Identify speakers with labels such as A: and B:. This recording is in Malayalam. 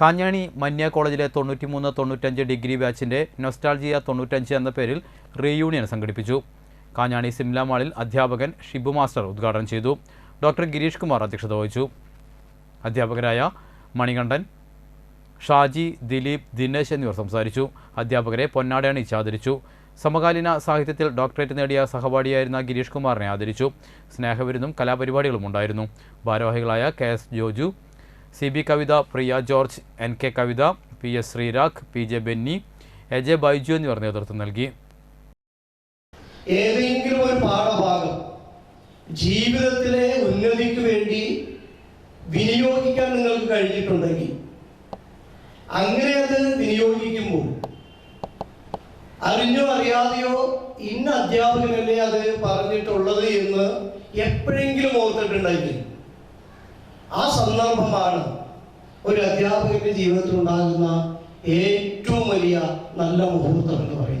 A: കാഞ്ഞാണി മന്യ കോളേജിലെ തൊണ്ണൂറ്റിമൂന്ന് തൊണ്ണൂറ്റഞ്ച് ഡിഗ്രി ബാച്ചിന്റെ നൊസ്റ്റാൾജിയ തൊണ്ണൂറ്റഞ്ച് എന്ന പേരിൽ റീയൂണിയൻ സംഘടിപ്പിച്ചു. കാഞ്ഞാണി സിംല മാളിൽ അധ്യാപകൻ ഷിബു മാസ്റ്റർ ഉദ്ഘാടനം ചെയ്തു. ഡോക്ടർ ഗിരീഷ് കുമാർ അധ്യക്ഷത വഹിച്ചു. അധ്യാപകരായ മണികണ്ഠൻ ഷാജി ദിലീപ് ദിനേശ് എന്നിവർ സംസാരിച്ചു. അധ്യാപകരെ പൊന്നാടയാണി ചാദരിച്ചു സമകാലീന സാഹിത്യത്തിൽ ഡോക്ടറേറ്റ് നേടിയ സഹപാഠിയായിരുന്ന ഗിരീഷ് കുമാറിനെ ആദരിച്ചു. സ്നേഹവിരുന്നും കലാപരിപാടികളും ഉണ്ടായിരുന്നു. ഭാരവാഹികളായ K S Joju C B Kavitha Priya George N K Kavitha P S Sreerag P J Benny A J Baiju എന്നിവർ നേതൃത്വം നൽകി.
B: ഏതെങ്കിലും ഒരു പാഠഭാഗം ജീവിതത്തിലെ ഉന്നതിക്ക് വേണ്ടി വിനിയോഗിക്കാൻ നിങ്ങൾക്ക് കഴിഞ്ഞിട്ടുണ്ടെങ്കിൽ അങ്ങനെ അത് വിനിയോഗിക്കുമ്പോൾ അറിഞ്ഞോ അറിയാതെയോ ഇന്ന അധ്യാപകനല്ലേ അത് പറഞ്ഞിട്ടുള്ളത് എന്ന് എപ്പോഴെങ്കിലും ഓർത്തിട്ടുണ്ടെങ്കിൽ ആ സന്ദർഭമാണ് ഒരു അധ്യാപകന്റെ ജീവിതത്തിൽ ഉണ്ടാകുന്ന ഏറ്റവും വലിയ നല്ല മുഹൂർത്തം എന്ന് പറയുന്നത്.